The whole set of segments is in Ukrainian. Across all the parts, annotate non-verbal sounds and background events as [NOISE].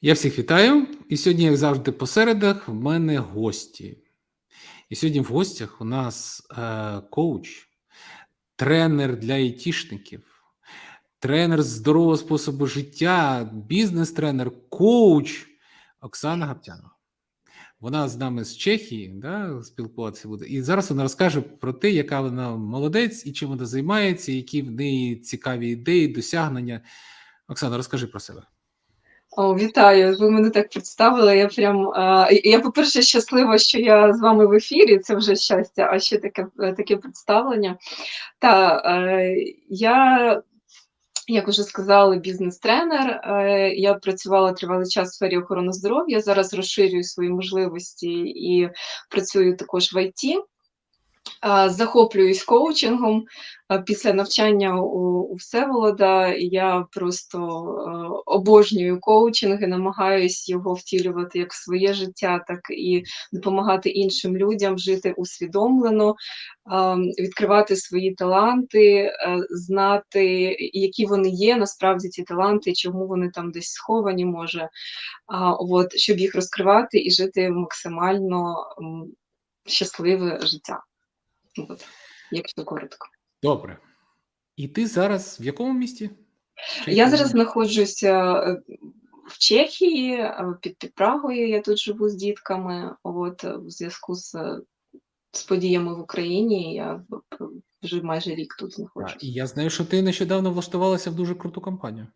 Я всіх вітаю. І сьогодні, як завжди, по середах, в мене гості. І сьогодні в гостях у нас е, коуч, тренер для айтішників, тренер здорового способу життя, бізнес-тренер, коуч Оксана Гаптянова. Вона з нами з Чехії, да, спілкуватися буде. І зараз вона розкаже про те, яка вона молодець і чим вона займається, які в неї цікаві ідеї, досягнення. Оксана, розкажи про себе. О, вітаю! Ви мене так представили. Я прям а, я, по-перше, щаслива, що я з вами в ефірі. Це вже щастя, а ще таке таке представлення. Та е, я, як вже сказали, бізнес-тренер. Е, я працювала тривалий час в сфері охорони здоров'я. Зараз розширюю свої можливості і працюю також в ІТ. Захоплююсь коучингом. Після навчання у, Всеволода я просто обожнюю коучинги, намагаюсь його втілювати як в своє життя, так і допомагати іншим людям жити усвідомлено, відкривати свої таланти, знати, які вони є, насправді ці таланти, чому вони там десь сховані, може, от, щоб їх розкривати і жити максимально щасливе життя. От, якщо коротко. Добре. І ти зараз в якому місті? Я зараз знаходжуся в Чехії, під, під Прагою. Я тут живу з дітками. От в зв'язку з, з подіями в Україні я вже майже рік тут знаходжуся. І я знаю, що ти нещодавно влаштувалася в дуже круту компанію.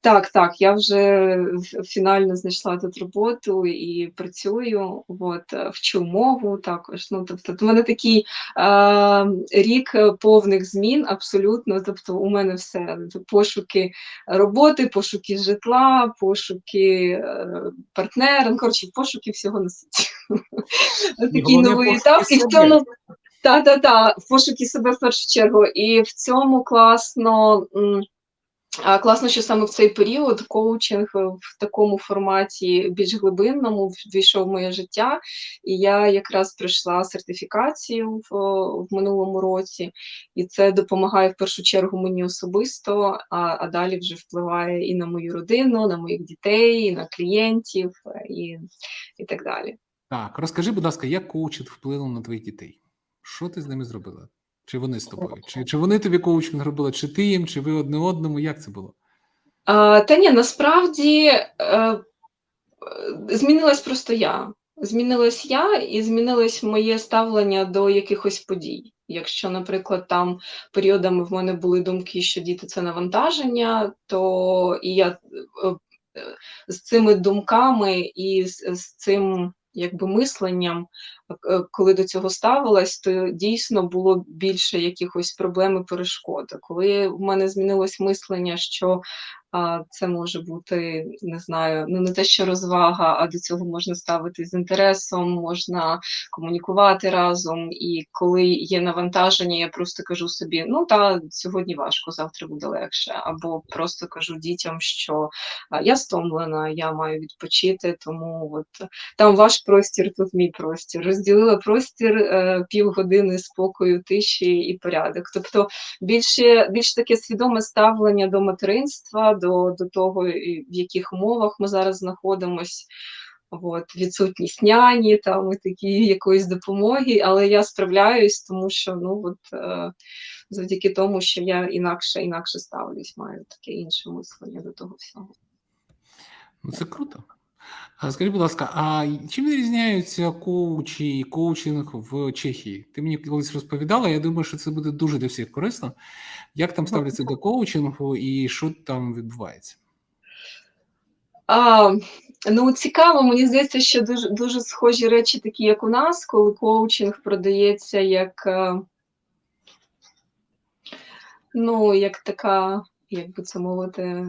Так, так, я вже фінально знайшла тут роботу і працюю, от, е, вчу мову також. Ну, тобто, в мене такий е, рік повних змін, абсолютно. Тобто, у мене все пошуки роботи, пошуки житла, пошуки е, партнера, ну, коротше, пошуки всього на світі. [LAUGHS] Такий новий етап. І в цьому так, так, так, пошуки себе в першу чергу. І в цьому класно. Класно, що саме в цей період коучинг в такому форматі більш глибинному ввійшов в моє життя, і я якраз пройшла сертифікацію в, в минулому році, і це допомагає в першу чергу мені особисто, а, а далі вже впливає і на мою родину, на моїх дітей, і на клієнтів, і, і так далі. Так, розкажи, будь ласка, як коучинг вплинув на твоїх дітей? Що ти з ними зробила? Чи вони з тобою? Чи чи вони тобі коучинг робили, чи ти їм, чи ви одне одному? Як це було? А, Та ні, насправді е, змінилась просто я. Змінилась я і змінилось моє ставлення до якихось подій. Якщо, наприклад, там періодами в мене були думки, що діти це навантаження, то і я е, з цими думками і з, з цим якби мисленням, коли до цього ставилась, то дійсно було більше якихось проблем і перешкод. Коли в мене змінилось мислення, що це може бути, не знаю, ну не те, що розвага, а до цього можна ставити з інтересом, можна комунікувати разом. І коли є навантаження, я просто кажу собі: ну та сьогодні важко, завтра буде легше. Або просто кажу дітям, що я стомлена, я маю відпочити, тому от там ваш простір, тут мій простір. Розділила простір е, півгодини спокою, тиші і порядок. Тобто більше більш таке свідоме ставлення до материнства до до того, в яких умовах ми зараз знаходимось. От, відсутність няні, там і такі якоїсь допомоги, але я справляюсь, тому що ну от е, завдяки тому, що я інакше інакше ставлюсь, маю таке інше мислення до того всього. Ну це круто. Скажи, будь ласка, а чим відрізняються коучі і коучинг в Чехії? Ти мені колись розповідала, я думаю, що це буде дуже для всіх корисно. Як там ставляться до коучингу і що там відбувається? А, Ну, цікаво, мені здається, що дуже дуже схожі речі, такі, як у нас, коли коучинг продається як е, ну, як така, як би це мовити,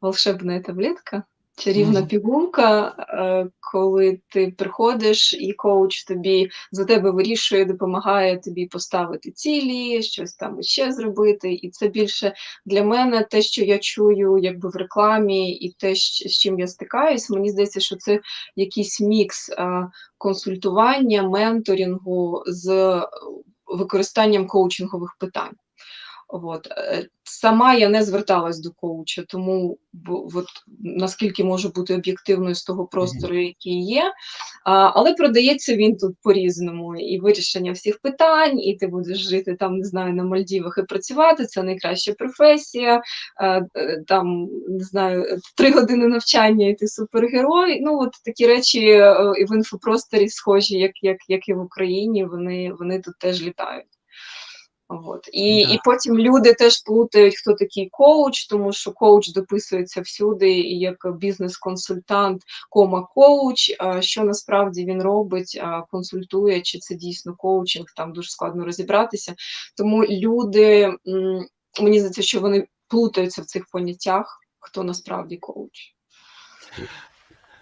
волшебна таблетка. Чарівна mm. пігулка, е, коли ти приходиш, і коуч тобі за тебе вирішує, допомагає тобі поставити цілі, щось там ще зробити. І це більше для мене те, що я чую якби в рекламі, і те, з чим я стикаюсь. Мені здається, що це якийсь мікс е, консультування, менторингу з використанням коучингових питань. От. Е, Сама я не зверталась до коуча, тому бо- от, наскільки можу бути об'єктивною з того простору, який є. А, але продається він тут по-різному. І вирішення всіх питань, і ти будеш жити там, не знаю, на Мальдівах і працювати. Це найкраща професія. е, е, Там не знаю, три години навчання, і ти супергерой. Ну, от такі речі е, і в інфопросторі схожі, як, як, як і в Україні. Вони, вони тут теж літають. От. І, Да. і потім люди теж плутають, хто такий коуч, тому що коуч дописується всюди як бізнес-консультант, кома коуч. Що насправді він робить, консультує, чи це дійсно коучинг, там дуже складно розібратися. Тому люди, мені здається, що вони плутаються в цих поняттях, хто насправді коуч.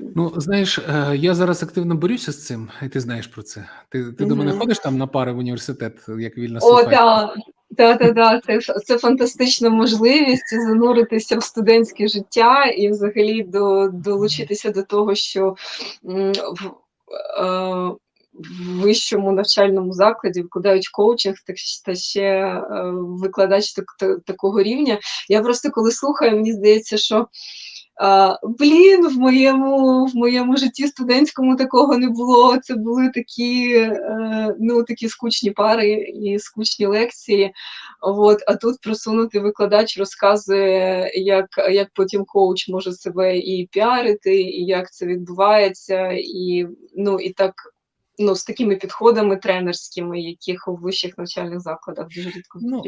Ну, знаєш, е, я зараз активно борюся з цим, і ти знаєш про це. Ти, ти до мене ходиш там на пари в університет, як вільна О, так, так, так, так. Це, це фантастична можливість зануритися в студентське життя і взагалі до, долучитися до того, що в, е, в вищому навчальному закладі викладають коучинг, так та ще е, викладач так, та- такого рівня. Я просто коли слухаю, мені здається, що. Блін, в моєму, в моєму житті студентському такого не було. Це були такі, е, ну, такі скучні пари і скучні лекції. От, а тут просунутий викладач розказує, як, як потім коуч може себе і піарити, і як це відбувається, і, ну, і так. Ну, з такими підходами тренерськими, яких у вищих навчальних закладах дуже рідко Ну,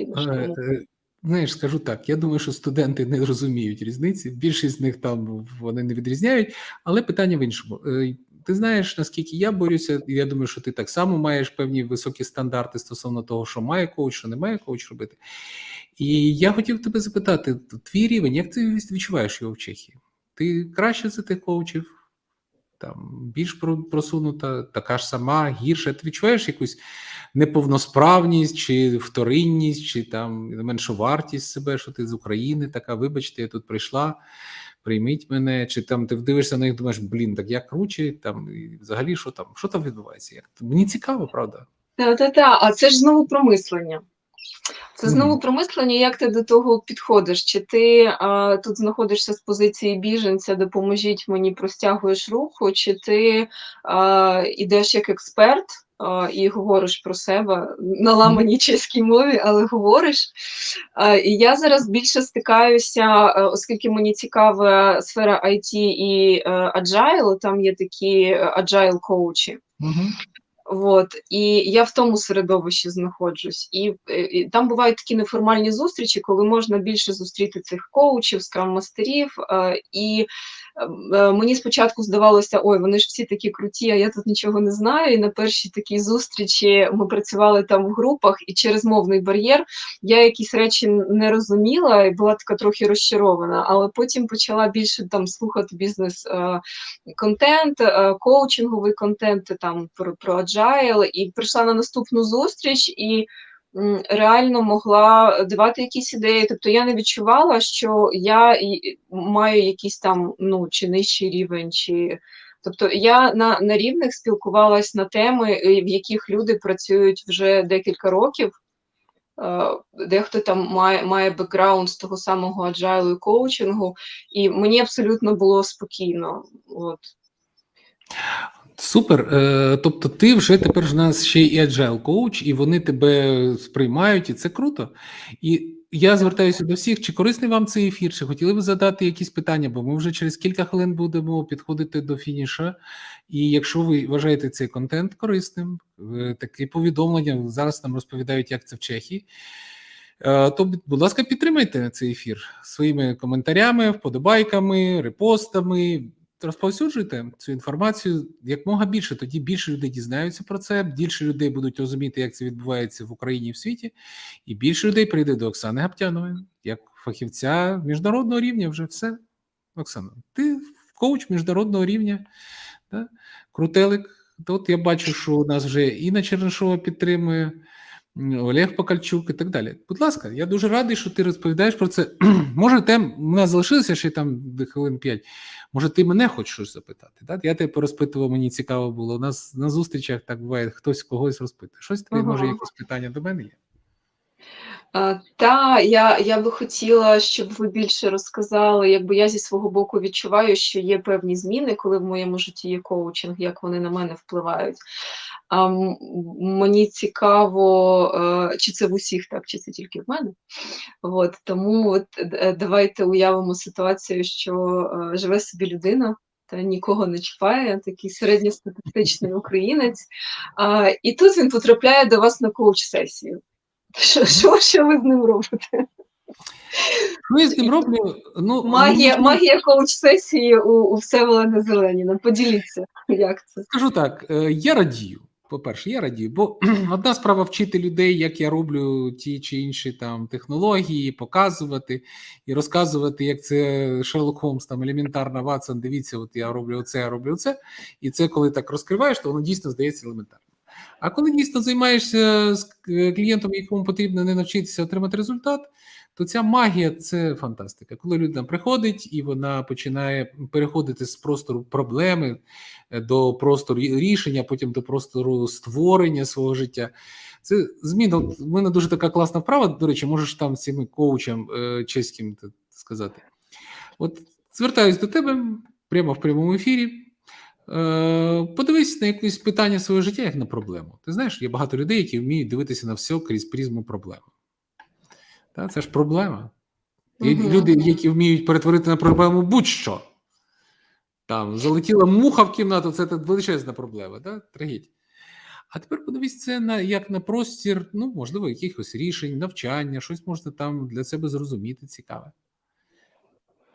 знаєш, скажу так. Я думаю, що студенти не розуміють різниці. Більшість з них там вони не відрізняють, але питання в іншому. Е, Ти знаєш, наскільки я борюся, і я думаю, що ти так само маєш певні високі стандарти стосовно того, що має коуч, що не має коуч робити. І я хотів тебе запитати: твій рівень, як ти відчуваєш його в Чехії? Ти краще за тих коучів? Там більш просунута, така ж сама, гірша. Ти відчуваєш якусь неповносправність, чи вторинність, чи там меншу вартість себе, що ти з України, така, вибачте, я тут прийшла, прийміть мене, чи там ти вдивишся на них, думаєш, блін, так я круче, там і взагалі що там, що там відбувається? Як? Мені цікаво, правда? Та-та-та, а це ж знову про мислення. Це знову про мислення, як ти до того підходиш. Чи ти а, тут знаходишся з позиції біженця, допоможіть мені, простягуєш руху, чи ти а, ідеш як експерт а, і говориш про себе на ламаній чеській мові, але говориш. А, і я зараз більше стикаюся, е, оскільки мені цікава сфера IT і е, Agile, там є такі е, agile коучі. Угу. От, і я в тому середовищі знаходжусь. І, і там бувають такі неформальні зустрічі, коли можна більше зустріти цих коучів, скрам-мастерів. Е, і мені спочатку здавалося, ой, вони ж всі такі круті, а я тут нічого не знаю. І на першій такій зустрічі ми працювали там в групах, і через мовний бар'єр я якісь речі не розуміла і була така трохи розчарована, але потім почала більше там слухати бізнес. Е, е, коучинговий контент там про, про agile, і прийшла на наступну зустріч і реально могла давати якісь ідеї. Тобто я не відчувала, що я маю якийсь там ну чи нижчий рівень, чи тобто я на, на рівних спілкувалась на теми, е, в яких люди працюють вже декілька років. Е, Дехто там має, має бекграунд з того самого agile і коучингу, і мені абсолютно було спокійно. От. Супер. Е, тобто, ти вже тепер ж нас ще і agile коуч, і вони тебе сприймають, і це круто. І я звертаюся до всіх, чи корисний вам цей ефір, чи хотіли б задати якісь питання, бо ми вже через кілька хвилин будемо підходити до фініша. І якщо ви вважаєте цей контент корисним, е, такі повідомлення зараз нам розповідають, як це в Чехії. е, То, будь ласка, підтримайте цей ефір своїми коментарями, вподобайками, репостами. Розповсюджуйте цю інформацію якмога більше. Тоді більше людей дізнаються про це, більше людей будуть розуміти, як це відбувається в Україні і в світі, і більше людей прийде до Оксани Гаптянової, як фахівця міжнародного рівня. Вже все. Оксана, ти коуч міжнародного рівня, да? крутелик. Тут я бачу, що у нас вже Інна Чернишова підтримує. Олег Покальчук і так далі. Будь ласка, я дуже радий, що ти розповідаєш про це. [CLEARS THROAT] Може, тем у нас залишилося ще там хвилин 5. Може, ти мене хочеш щось запитати? Так? Я тебе порозпитував, мені цікаво було. У нас на зустрічах так буває, хтось когось розпитує. Щось тобі, Ага. може, якісь питання до мене є? Та я, я би хотіла, щоб ви більше розказали, якби я зі свого боку відчуваю, що є певні зміни, коли в моєму житті є коучинг, як вони на мене впливають. Мені цікаво, е, чи це в усіх так, чи це тільки в мене. От, тому от, е, давайте уявимо ситуацію, що е, живе собі людина. Та нікого не чіпає, такий середньостатистичний [LAUGHS] українець. А, і тут він потрапляє до вас на коуч-сесію. Що, що, що ви з ним робите? Ну, я з ним роблю. Ну, Магія, мені- магія коуч-сесії у, у Всеволода Зеленіна. Поділіться, як це. Скажу так, е, я радію. По-перше, я радію, бо [CLEARS THROAT] одна справа вчити людей, як я роблю ті чи інші там технології, показувати і розказувати, як це Шерлок Холмс, там елементарно Ватсон, дивіться, от я роблю оце, я роблю це. І це коли так розкриваєш, то воно дійсно здається елементарно. А коли дійсно займаєшся з е, клієнтом, якому потрібно не навчитися отримати результат, то ця магія це фантастика. Коли людина приходить і вона починає переходити з простору проблеми е, до простору рішення, потім до простору створення свого життя. Це зміна. В мене дуже така класна вправа. До речі, можеш там з цими коучам е, чеським сказати. От звертаюсь до тебе прямо в прямому ефірі. Е, Подивись на якесь питання свого життя як на проблему. Ти знаєш, є багато людей, які вміють дивитися на все крізь призму проблеми. Та, це ж проблема. Є Мгм. люди, які вміють перетворити на проблему будь-що. Там залетіла муха в кімнату, це величезна проблема, да? трагедія. А тепер подивись це на як на простір, ну, можливо, якихось рішень, навчання, щось можна там для себе зрозуміти цікаве.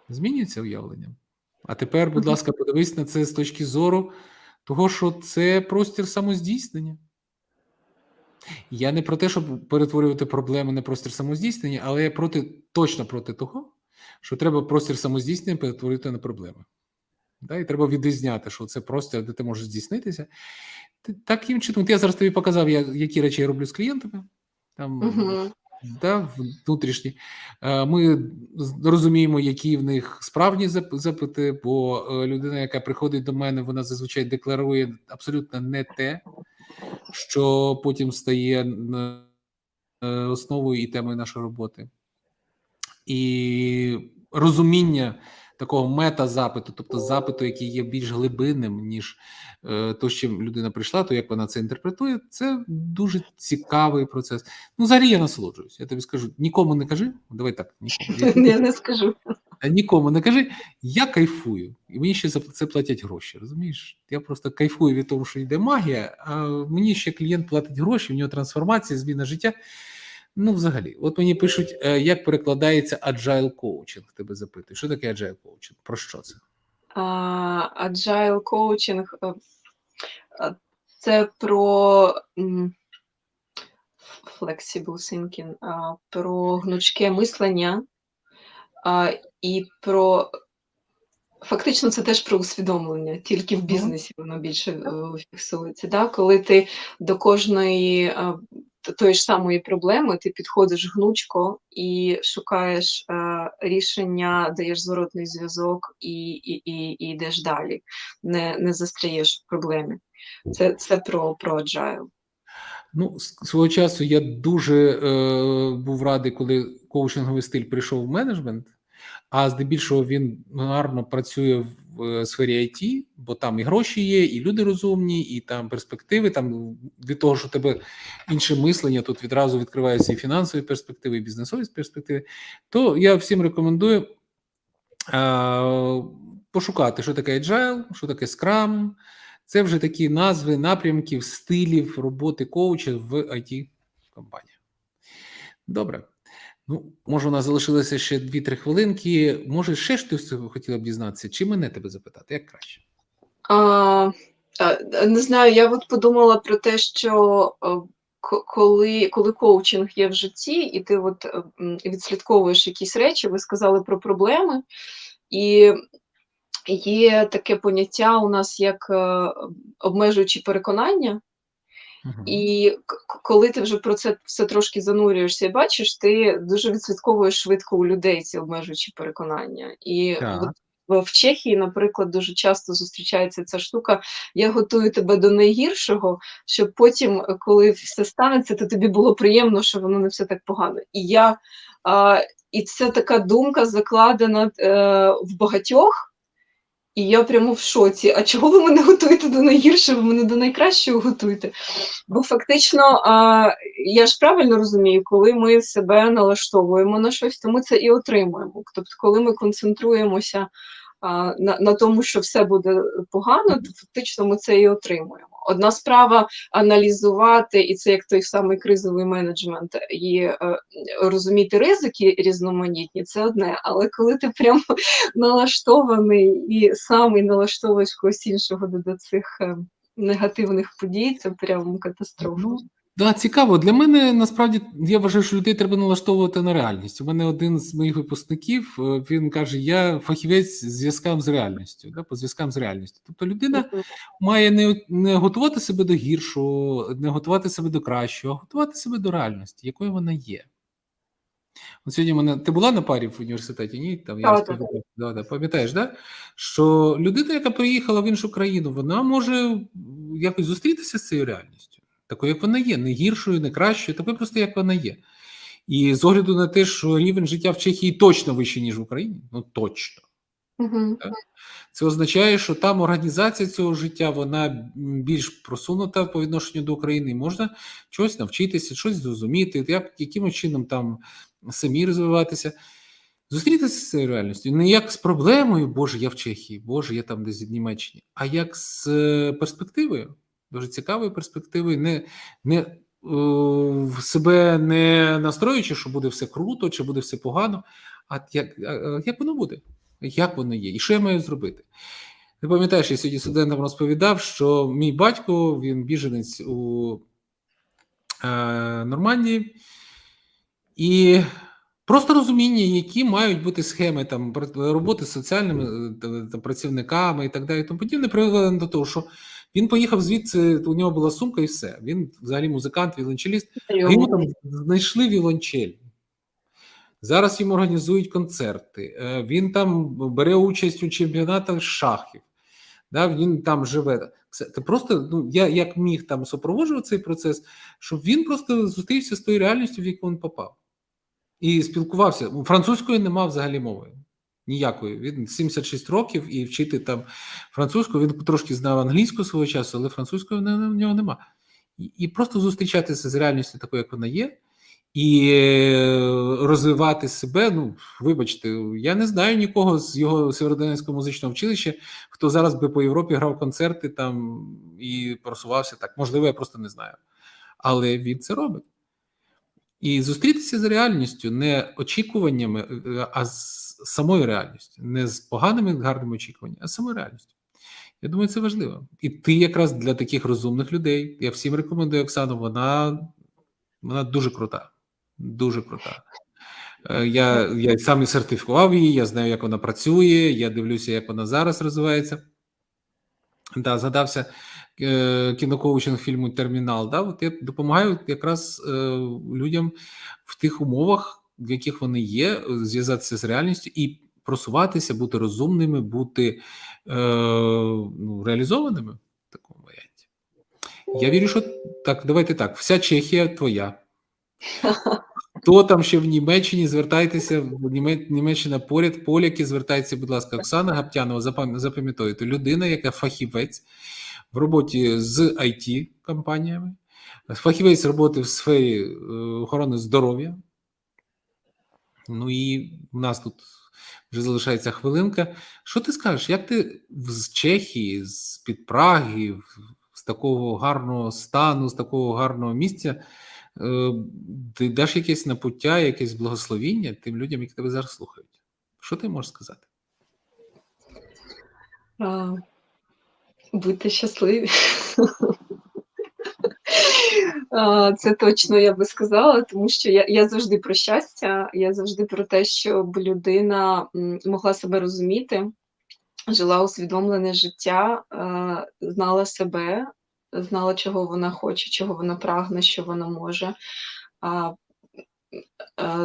Змінюється уявлення. А тепер, будь ласка, подивись на це з точки зору того, що це простір самоздійснення. Я не про те, щоб перетворювати проблеми на простір самоздійснення, але я проти, точно проти того, що треба простір самоздійснення перетворити на проблеми. Да? І треба відрізняти, що це простір, де ти можеш здійснитися. Таким чином, я зараз тобі показав, я, які речі я роблю з клієнтами. Там, Угу. Да, внутрішні. Е, Ми розуміємо, які в них справжні запити, бо е, людина, яка приходить до мене, вона зазвичай декларує абсолютно не те, що потім стає е, основою і темою нашої роботи. І розуміння такого мета-запиту, тобто запиту, який є більш глибинним, ніж е, то, з чим людина прийшла, то як вона це інтерпретує, це дуже цікавий процес. Ну, взагалі я насолоджуюсь. Я тобі скажу, нікому не кажи. Давай так, нікому. [LAUGHS] Я- Я не скажу. Нікому не кажи, я кайфую, і мені ще за це платять гроші. Розумієш? Я просто кайфую від того, що йде магія, а мені ще клієнт платить гроші, в нього трансформація, зміна життя. Ну, взагалі, от мені пишуть, е, як перекладається agile coaching, Тебе запитують. Що таке agile coaching? Про що це? А, Agile коучинг е, е, це про flexible thinking, про гнучке мислення і про фактично це теж про усвідомлення, тільки в бізнесі воно більше фіксується. Да? Коли ти до кожної тої ж самої проблеми ти підходиш гнучко і шукаєш е, рішення, даєш зворотний зв'язок і, і, і, і йдеш далі, не, не застряєш в проблемі. Це, це про, про agile. Ну, свого часу я дуже е, був радий, коли коучинговий стиль прийшов в менеджмент, а здебільшого він гарно працює в е, сфері IT, бо там і гроші є, і люди розумні, і там перспективи. Там від того, що тебе інше мислення, тут відразу відкриваються і фінансові перспективи, і бізнесові перспективи. То я всім рекомендую е, пошукати, що таке agile, що таке Scrum. Це вже такі назви напрямків, стилів роботи коуча в it компанії Добре. Ну, може, у нас залишилося ще 2-3 хвилинки. Може, ще щось хотіла б дізнатися, чи мене тебе запитати, як краще? А, не знаю, я от подумала про те, що е, коли, коли коучинг є в житті, і ти от е, відслідковуєш якісь речі, ви сказали про проблеми, і є таке поняття у нас як е, обмежуючі переконання. І коли ти вже про це все трошки занурюєшся і бачиш, ти дуже відслідковуєш швидко у людей ці обмежуючі переконання. І Так. от в в Чехії, наприклад, дуже часто зустрічається ця штука: "Я готую тебе до найгіршого, щоб потім, е, коли все станеться, то тобі було приємно, що воно не все так погано". І я, а, і це така думка закладена, е, в багатьох. І я прямо в шоці. А чого ви мене готуєте до найгіршого? Ви мене до найкращого готуєте. Бо фактично, а, я ж правильно розумію, коли ми себе налаштовуємо на щось, то ми це і отримуємо. Тобто, коли ми концентруємося а, на, на тому, що все буде погано, то фактично ми це і отримуємо. Одна справа аналізувати, і це як той самий кризовий менеджмент, і е, розуміти ризики різноманітні, це одне. Але коли ти прямо [LAUGHS] налаштований і самий налаштовуєш когось іншого до, цих е, негативних подій, це прям катастрофа. Да, цікаво. Для мене насправді я вважаю, що людей треба налаштовувати на реальність. У мене один з моїх випускників е, він каже: я фахівець з зв'язкам з реальністю, да, по зв'язкам з реальністю. Тобто людина має не, не готувати себе до гіршого, не готувати себе до кращого, а готувати себе до реальності, якою вона є. От сьогодні мене ти була на парі в університеті? Ні, там я. Да, да, пам'ятаєш, да? що людина, яка приїхала в іншу країну, вона може якось зустрітися з цією реальністю, такою, як вона є, не гіршою, не кращою, такою просто як вона є. І з огляду на те, що рівень життя в Чехії точно вищий, ніж в Україні, ну точно. Це означає, що там організація цього життя вона більш просунута по відношенню до України, і можна чогось навчитися, щось зрозуміти, як, яким чином там самі розвиватися. Зустрітися з цією реальністю не як з проблемою, Боже, я в Чехії, Боже, я там десь в Німеччині, а як з е, перспективою, дуже цікавою перспективою, не, не е, себе не настроюючи, що буде все круто, чи буде все погано, а як, як воно буде, як воно є, і що я маю зробити. Ти пам'ятаєш, я сьогодні студентам розповідав, що мій батько він біженець у е, Нормандії, і просто розуміння, які мають бути схеми там роботи з соціальними е, та- та працівниками і так далі, і тому подібне, привело до того, що він поїхав звідси, у нього була сумка і все. Він взагалі музикант, віолончеліст, а йому там знайшли віолончель. Зараз їм організують концерти. Е, Він там бере участь у чемпіонатах шахів. Да, він там живе. Це, просто ну, я як міг там супроводжувати цей процес, щоб він просто зустрівся з тою реальністю, в яку він попав. І спілкувався. Французької не мав взагалі мови. Ніякої. Він 76 років і вчити там французьку. Він трошки знав англійську свого часу, але французької в нього нема. І, просто зустрічатися з реальністю такою, як вона є, і е, розвивати себе. Ну, вибачте, я не знаю нікого з його Сєвєродонецького музичного училища, хто зараз би по Європі грав концерти там і просувався так. Можливо, я просто не знаю. Але він це робить. І зустрітися з реальністю не очікуваннями, е, а з самою реальністю, не з поганими гарними очікуваннями, а з самою реальністю. Я думаю, це важливо. І ти якраз для таких розумних людей. Я всім рекомендую Оксану. Вона, вона дуже крута. Дуже крута. Е, Я, я сам і сертифікував її, я знаю, як вона працює, я дивлюся, як вона зараз розвивається. Да, згадався е, кінокоучинг фільму Термінал. Да, от я допомагаю якраз е, людям в тих умовах, в яких вони є, зв'язатися з реальністю і просуватися, бути розумними, бути е, ну, реалізованими в такому варіанті. Я вірю, що так, давайте так. Вся Чехія твоя. [LAUGHS] Хто там ще в Німеччині? Звертайтеся в Німе- Німеччина поряд. Поляки, звертайтеся, будь ласка, Оксана Гаптянова. запам- Запам'ятовуйте, людина, яка фахівець в роботі з it компаніями, фахівець роботи в сфері е, охорони здоров'я. Ну і в нас тут вже залишається хвилинка. Що ти скажеш? Як ти з Чехії, з під Праги, з такого гарного стану, з такого гарного місця? е, Ти даш якесь напуття, якесь благословіння тим людям, які тебе зараз слухають. Що ти можеш сказати? Будьте щасливі. [LAUGHS] Це точно я би сказала, тому що я, я завжди про щастя, я завжди про те, щоб людина могла себе розуміти, жила усвідомлене життя, знала себе, знала, чого вона хоче, чого вона прагне, що вона може.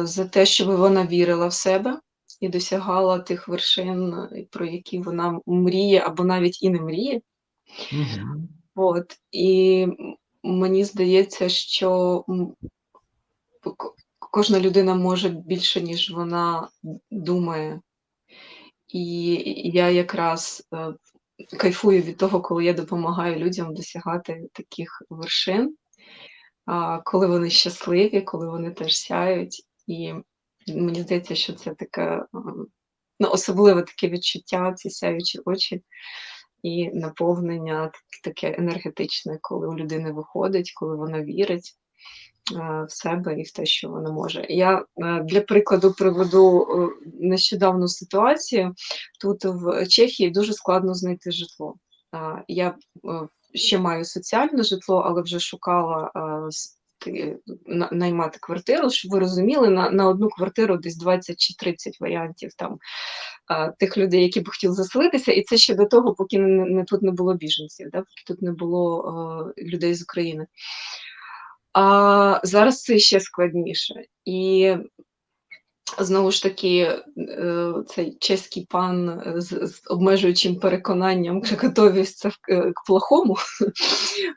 За те, щоб вона вірила в себе, і досягала тих вершин, про які вона мріє або навіть і не мріє. Мгм. От. І мені здається, що кожна людина може більше, ніж вона думає. І я якраз е, кайфую від того, коли я допомагаю людям досягати таких вершин, коли вони щасливі, коли вони теж сяють. І мені здається, що це таке ну, особливе таке відчуття, ці сяючі очі і наповнення таке енергетичне, коли у людини виходить, коли вона вірить е, в себе і в те, що вона може. Я е, для прикладу приведу е, нещодавну ситуацію. Тут в Чехії дуже складно знайти житло. Я ще маю соціальне житло, але вже шукала наймати квартиру, щоб ви розуміли, на, на одну квартиру десь 20 чи 30 варіантів там тих людей, які б хотіли заселитися, і це ще до того, поки не, не тут не було біженців, да, поки тут не було е, людей з України. А зараз це ще складніше. І знову ж таки, е, цей чеський пан з, з обмежуючим переконанням [LAUGHS] готовився в- е, к плохому.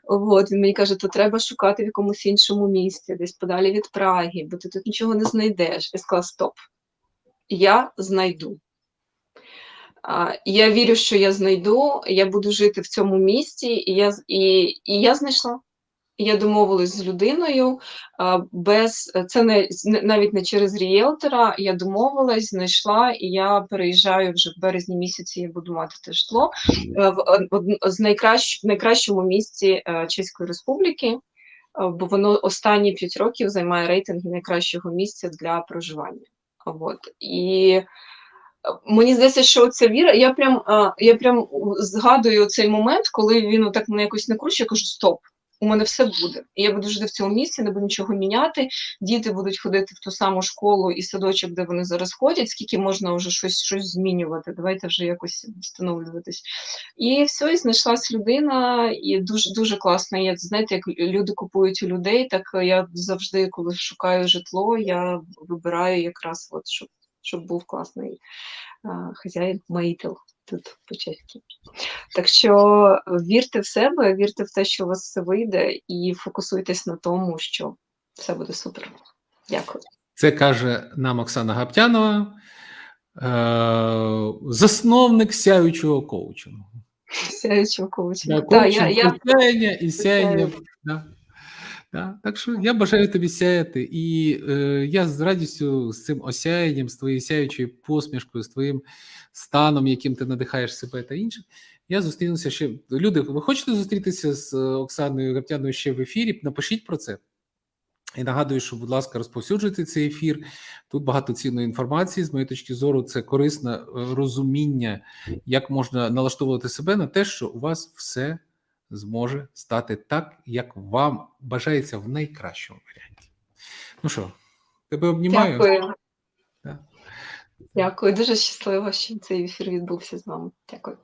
От, він мені каже, то треба шукати в якомусь іншому місці, десь подалі від Праги, бо ти тут нічого не знайдеш. Я сказала, стоп, я знайду. Я вірю, що я знайду, я буду жити в цьому місті, і я, і, і я знайшла. Я домовилась з людиною без це не навіть не через ріелтора. Я домовилась, знайшла, і я переїжджаю вже в березні місяці. Я буду мати те житло е, в од- з найкращ, найкращому місці е, Чеської Республіки, е, бо воно останні п'ять років займає рейтинг найкращого місця для проживання. От і е, Мені здається, що ця віра, я прям, я прям згадую цей момент, коли він отак мене якось накручує, я кажу: стоп, у мене все буде. І я буду жити в цьому місці, не буду нічого міняти. Діти будуть ходити в ту саму школу і садочок, де вони зараз ходять. Скільки можна вже щось, щось змінювати? Давайте вже якось встановлюватись. І все, і знайшлась людина, і дуже дуже класно. Я знаєте, як люди купують у людей, так я завжди, коли шукаю житло, я вибираю якраз от щоб, щоб був класний хазяїн маїтел тут по-чеськи. Так що вірте в себе, вірте в те, що у вас все вийде, і фокусуйтесь на тому, що все буде супер. Дякую. Це каже нам Оксана Гаптянова, е- засновник сяючого коучингу. Сяючого коучингу. Да, Да, я, я, і сяяння. Сяю. Да. Да. Так що я бажаю тобі сяяти. І е, я з радістю з цим осяянням, з твоєю сяючою посмішкою, з твоїм станом, яким ти надихаєш себе та інших. Я зустрінуся ще. Люди, ви хочете зустрітися з е, Оксаною Гаптяною ще в ефірі? Напишіть про це. І нагадую, що, будь ласка, розповсюджуйте цей ефір. Тут багато цінної інформації. З моєї точки зору, це корисне е, розуміння, як можна налаштовувати себе на те, що у вас все зможе стати так, як вам бажається в найкращому варіанті. Ну що, тебе обнімаю. дякую. Да. Дякую. Дуже щасливо, що цей ефір відбувся з вами. Дякую.